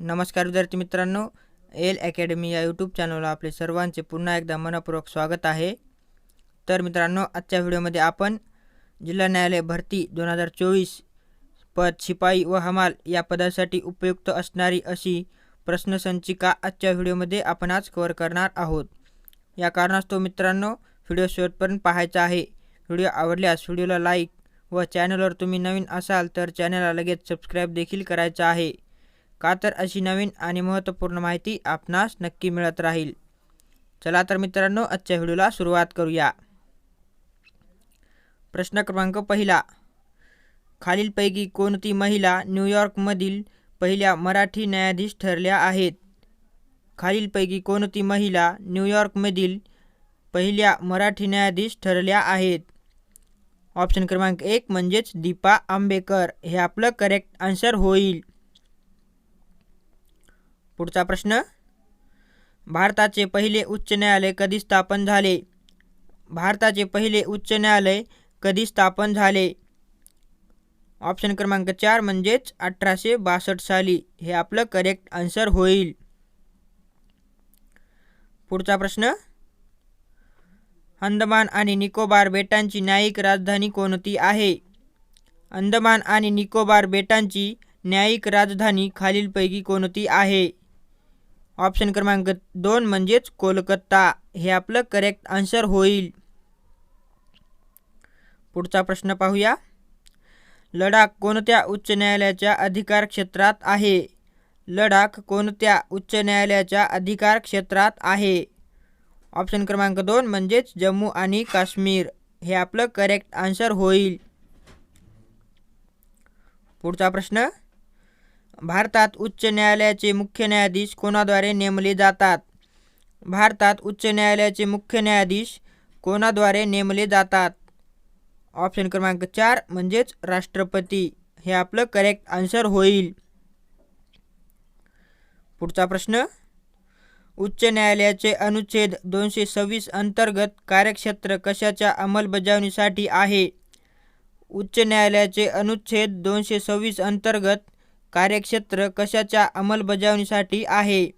नमस्कार विद्यार्थी मित्रांनो एल अकॅडमी या यूट्यूब चॅनलला आपले सर्वांचे पुन्हा एकदा मनपूर्वक स्वागत आहे. तर मित्रांनो आजच्या व्हिडिओमध्ये आपण जिल्हा न्यायालय भरती दोन हजार चोवीस पद शिपाई व हमाल या पदासाठी उपयुक्त असणारी अशी प्रश्नसंचिका आजच्या व्हिडिओमध्ये आपण आज कव्हर करणार आहोत. या कारणास्तव मित्रांनो व्हिडिओ शेवटपर्यंत पाहायचा आहे. व्हिडिओ आवडल्यास व्हिडिओला लाईक व चॅनलवर तुम्ही नवीन असाल तर चॅनलला लगेच सबस्क्राईब देखील करायचं आहे. का तर अशी नवीन आणि महत्त्वपूर्ण माहिती आपणास नक्की मिळत राहील. चला तर मित्रांनो आजच्या व्हिडिओला सुरुवात करूया. प्रश्न क्रमांक पहिला. खालीलपैकी कोणती महिला न्यूयॉर्कमधील पहिल्या मराठी न्यायाधीश ठरल्या आहेत? खालीलपैकी कोणती महिला न्यूयॉर्कमधील पहिल्या मराठी न्यायाधीश ठरल्या आहेत? ऑप्शन क्रमांक एक म्हणजेच दीपा आंबेकर. हे आपलं करेक्ट आन्सर होईल. पुढचा प्रश्न. भारताचे पहिले उच्च न्यायालय कधी स्थापन झाले? भारताचे पहिले उच्च न्यायालय कधी स्थापन झाले? ऑप्शन क्रमांक चार म्हणजेच अठराशे बासष्ट साली. हे आपलं करेक्ट आन्सर होईल. पुढचा प्रश्न. अंदमान आणि निकोबार बेटांची न्यायिक राजधानी कोणती आहे? अंदमान आणि निकोबार बेटांची न्यायिक राजधानी खालीलपैकी कोणती आहे? ऑप्शन क्रमांक दोन म्हणजेच कोलकाता. हे आपलं करेक्ट आन्सर होईल. पुढचा प्रश्न पाहूया. लडाख कोणत्या उच्च न्यायालयाच्या अधिकार क्षेत्रात आहे? लडाख कोणत्या उच्च न्यायालयाच्या अधिकार क्षेत्रात आहे? ऑप्शन क्रमांक दोन म्हणजेच जम्मू आणि काश्मीर. हे आपलं करेक्ट आन्सर होईल. पुढचा प्रश्न. भारतात उच्च न्यायालयाचे मुख्य न्यायाधीश कोणाद्वारे नेमले जातात? भारतात उच्च न्यायालयाचे मुख्य न्यायाधीश कोणाद्वारे नेमले जातात? ऑप्शन क्रमांक चार म्हणजेच राष्ट्रपती. हे आपलं करेक्ट आन्सर होईल. पुढचा प्रश्न. उच्च न्यायालयाचे अनुच्छेद दोनशे सव्वीस अंतर्गत कार्यक्षेत्र कशाच्या अंमलबजावणीसाठी आहे? उच्च न्यायालयाचे अनुच्छेद दोनशे सव्वीस अंतर्गत कार्यक्षेत्र कशाच्या अंमलबजावणीसाठी आहे?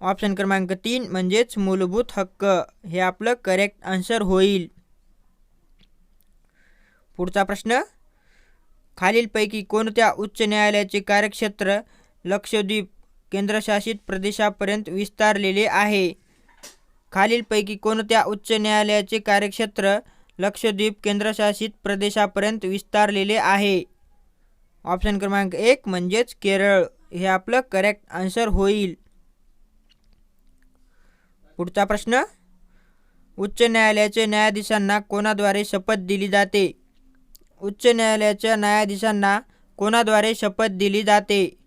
ऑप्शन क्रमांक तीन म्हणजेच मूलभूत हक्क. हे आपलं करेक्ट आन्सर होईल. पुढचा प्रश्न खालीलपैकी कोणत्या उच्च न्यायालयाचे कार्यक्षेत्र लक्षद्वीप केंद्रशासित प्रदेशापर्यंत विस्तारलेले आहे? खालीलपैकी कोणत्या उच्च न्यायालयाचे कार्यक्षेत्र लक्षद्वीप केंद्रशासित प्रदेशापर्यंत विस्तारलेले आहे? ऑप्शन क्रमांक एक म्हणजेच केरळ. हे आपलं करेक्ट आन्सर होईल. पुढचा प्रश्न. उच्च न्यायालयाच्या न्यायाधीशांना कोणाद्वारे शपथ दिली जाते? उच्च न्यायालयाच्या न्यायाधीशांना कोणाद्वारे शपथ दिली जाते?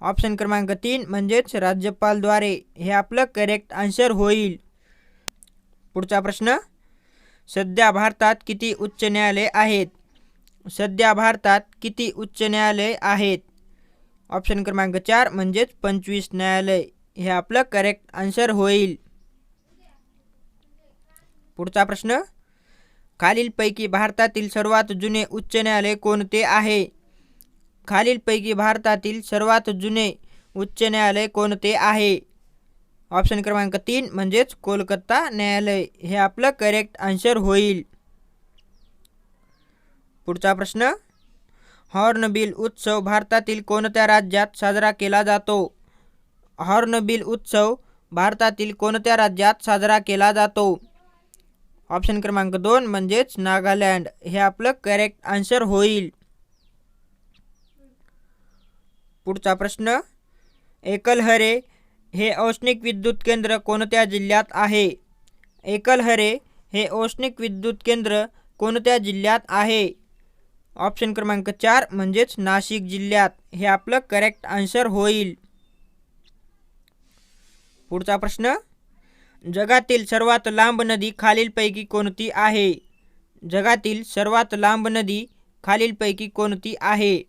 ऑप्शन क्रमांक तीन म्हणजेच राज्यपालद्वारे. हे आपलं करेक्ट आन्सर होईल. पुढचा प्रश्न. सध्या भारतात किती उच्च न्यायालय आहेत? सध्या भारतात किती उच्च न्यायालय आहेत? ऑप्शन क्रमांक चार म्हणजेच पंचवीस न्यायालय. हे आपलं करेक्ट आन्सर होईल. पुढचा प्रश्न खालीलपैकी भारतातील सर्वात जुने उच्च न्यायालय कोणते आहे? खालीलपैकी भारतातील सर्वात जुने उच्च न्यायालय कोणते आहे? ऑप्शन क्रमांक तीन म्हणजेच कोलकाता न्यायालय. हे आपलं करेक्ट आन्सर होईल. पुढचा प्रश्न? हॉर्नबिल उत्सव भारतातील कोणत्या राज्यात साजरा केला जातो? हॉर्नबिल उत्सव भारतातील कोणत्या राज्यात साजरा केला जातो? ऑप्शन क्रमांक दोन म्हणजेच नागालँड. हे आपलं करेक्ट आन्सर होईल. पुढचा प्रश्न एकलहरे हे औष्णिक विद्युत केंद्र कोणत्या जिल्ह्यात आहे? एकलहरे हे औष्णिक विद्युत केंद्र कोणत्या जिल्ह्यात आहे? ऑप्शन क्रमांक चार म्हणजेच नाशिक जिल्ह्यात. हे आपलं करेक्ट आन्सर होईल. पुढचा प्रश्न जगातील सर्वात लांब नदी खालीलपैकी कोणती आहे? जगातील सर्वात लांब नदी खालीलपैकी कोणती आहे?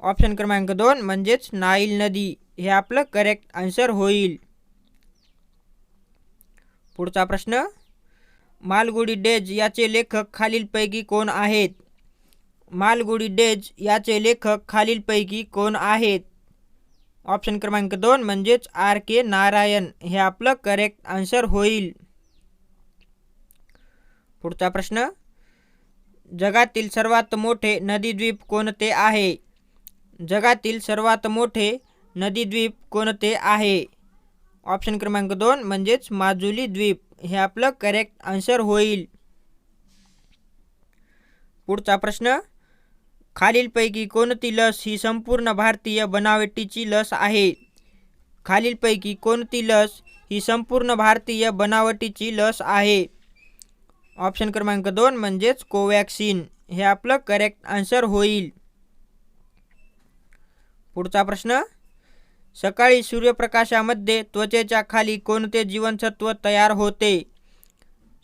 ऑप्शन क्रमांक दोन म्हणजेच नाईल नदी. हे आपलं करेक्ट आन्सर होईल. पुढचा प्रश्न मालगुडी डेज याचे लेखक खालीलपैकी कोण आहेत? मालगुडी डेज याचे लेखक खालीलपैकी कोण आहेत? ऑप्शन क्रमांक दोन म्हणजेच आर के नारायण. हे आपलं करेक्ट आन्सर होईल. पुढचा प्रश्न. जगातील सर्वात मोठे नदीद्वीप कोणते आहे? जगातील सर्वात मोठे नदीद्वीप कोणते आहे? ऑप्शन क्रमांक दोन म्हणजेच माजुली द्वीप. हे आपलं करेक्ट आन्सर होईल. पुढचा प्रश्न. खालीलपैकी कोणती लस ही संपूर्ण भारतीय बनावटीची लस आहे? खालीलपैकी कोणती लस ही संपूर्ण भारतीय बनावटीची लस आहे? ऑप्शन क्रमांक दोन म्हणजेच कोवॅक्सिन. हे आपलं करेक्ट आन्सर होईल. पुढचा प्रश्न. सकाळी सूर्यप्रकाशामध्ये त्वचेच्या खाली कोणते जीवनसत्व तयार होते?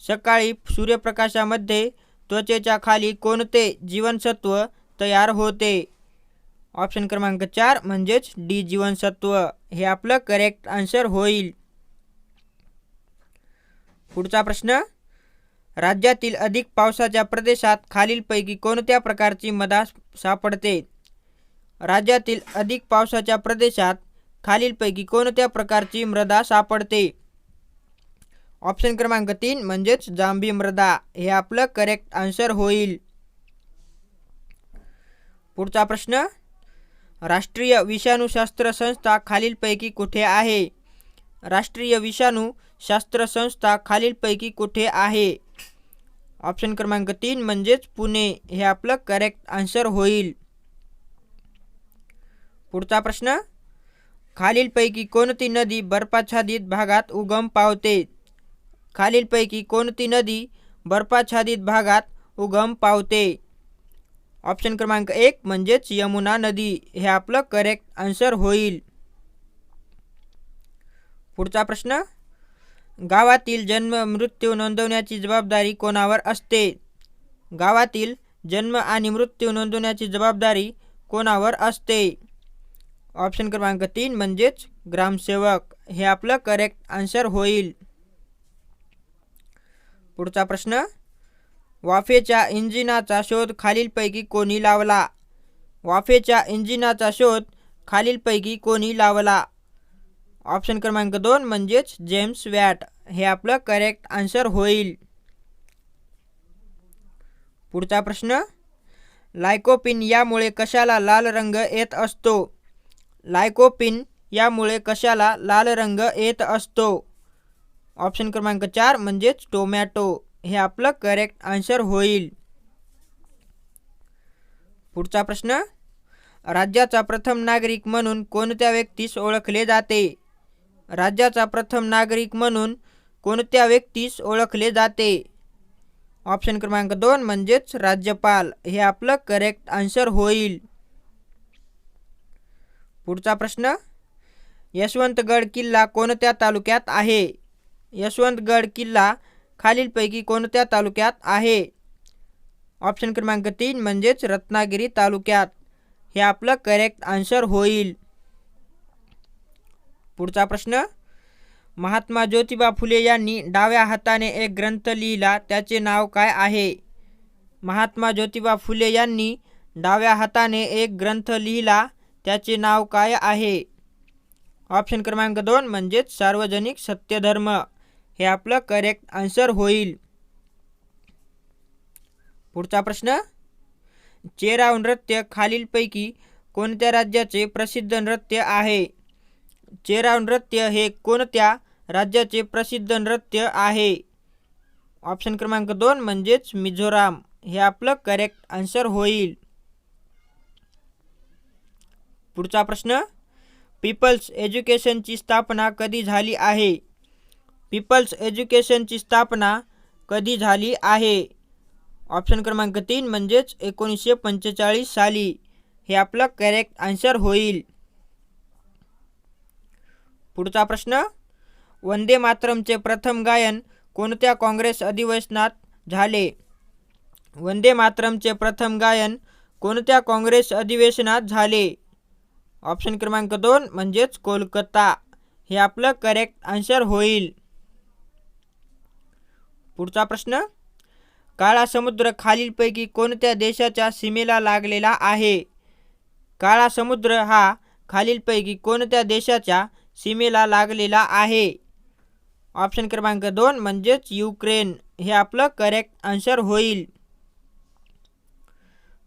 सकाळी सूर्यप्रकाशामध्ये त्वचेच्या खाली कोणते जीवनसत्व तयार होते. ऑप्शन क्रमांक चार म्हणजेच डी जीवनसत्व. हे आपलं करेक्ट आन्सर होईल. पुढचा प्रश्न राज्यातील अधिक पावसाच्या प्रदेशात खालीलपैकी कोणत्या प्रकारची मदा सापडते? राज्यातील अधिक पावसाच्या प्रदेशात खालीलपैकी कोणत्या प्रकारची मृदा सापडते? ऑप्शन क्रमांक तीन म्हणजेच जांभी मृदा. हे आपलं करेक्ट आन्सर होईल. पुढचा प्रश्न राष्ट्रीय विषाणूशास्त्र संस्था खालीलपैकी कुठे आहे? राष्ट्रीय विषाणू शास्त्र संस्था खालीलपैकी कुठे आहे? ऑप्शन क्रमांक तीन म्हणजेच पुणे. हे आपलं करेक्ट आन्सर होईल. पुढचा प्रश्न खालीलपैकी कोणती नदी बर्फाच्छादित भागात उगम पावते? खालीलपैकी कोणती नदी बर्फाच्छादित भागात उगम पावते? ऑप्शन क्रमांक एक म्हणजेच यमुना नदी. हे आपलं करेक्ट आन्सर होईल. पुढचा प्रश्न गावातील जन्म मृत्यू नोंदवण्याची जबाबदारी कोणावर असते? गावातील जन्म आणि मृत्यू नोंदवण्याची जबाबदारी कोणावर असते? ऑप्शन क्रमांक तीन म्हणजेच ग्रामसेवक. हे आपलं करेक्ट आन्सर होईल. पुढचा प्रश्न वाफेच्या इंजिनाचा शोध खालीलपैकी कोणी लावला? वाफेच्या इंजिनाचा शोध खालीलपैकी कोणी लावला? ऑप्शन क्रमांक दोन म्हणजेच जेम्स वॅट. हे आपलं करेक्ट आन्सर होईल. पुढचा प्रश्न लायकोपिन यामुळे कशाला लाल रंग येत असतो? लायकोपिन यामुळे कशाला लाल रंग येत असतो? ऑप्शन क्रमांक चार म्हणजेच टोमॅटो. हे आपलं करेक्ट आन्सर होईल. पुढचा प्रश्न राज्याचा प्रथम नागरिक म्हणून कोणत्या व्यक्तीस ओळखले जाते? राज्याचा प्रथम नागरिक म्हणून कोणत्या व्यक्तीस ओळखले जाते? ऑप्शन क्रमांक दोन म्हणजेच राज्यपाल. हे आपलं करेक्ट आन्सर होईल. पुढचा प्रश्न यशवंतगड किल्ला कोणत्या तालुक्यात आहे? यशवंतगड किल्ला खालीलपैकी कोणत्या तालुक्यात आहे? ऑप्शन क्रमांक तीन म्हणजेच रत्नागिरी तालुक्यात. हे आपलं करेक्ट आन्सर होईल. पुढचा प्रश्न महात्मा ज्योतिबा फुले यांनी डाव्या हाताने एक ग्रंथ लिहिला त्याचे नाव काय आहे? महात्मा ज्योतिबा फुले यांनी डाव्या हाताने एक ग्रंथ लिहिला त्याचे नाव काय आहे? ऑप्शन क्रमांक दोन म्हणजेच सार्वजनिक सत्यधर्म. हे आपलं करेक्ट आन्सर होईल. पुढचा प्रश्न. चेराव नृत्य खालीलपैकी कोणत्या राज्याचे प्रसिद्ध नृत्य आहे? चेराव नृत्य हे कोणत्या राज्याचे प्रसिद्ध नृत्य आहे? ऑप्शन क्रमांक दोन म्हणजेच मिझोराम. हे आपलं करेक्ट आन्सर होईल. पुढचा प्रश्न. पीपल्स एज्युकेशनची स्थापना कधी झाली आहे? पीपल्स एज्युकेशनची स्थापना कधी झाली आहे? ऑप्शन क्रमांक तीन म्हणजेच एकोणीसशे पंचेचाळीस साली. हे आपलं करेक्ट आन्सर होईल. पुढचा प्रश्न वंदे मातरमचे प्रथम गायन कोणत्या काँग्रेस अधिवेशनात झाले? वंदे मातरमचे प्रथम गायन कोणत्या काँग्रेस अधिवेशनात झाले? ऑप्शन क्रमांक दोन म्हणजेच कोलकाता. हे आपलं करेक्ट आन्सर होईल. पुढचा प्रश्न काळा समुद्र खालीलपैकी कोणत्या देशाच्या सीमेला लागलेला आहे? काळा समुद्र हा खालीलपैकी कोणत्या देशाच्या सीमेला लागलेला आहे? ऑप्शन क्रमांक दोन म्हणजेच युक्रेन. हे आपलं करेक्ट आन्सर होईल.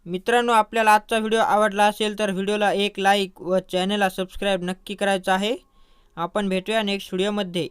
मित्रांनो आपल्याला आजचा व्हिडिओ आवडला असेल तर व्हिडिओला एक लाईक व चॅनलला सबस्क्राईब नक्की करायचं आहे. आपण भेटूया नेक्स्ट व्हिडिओमध्ये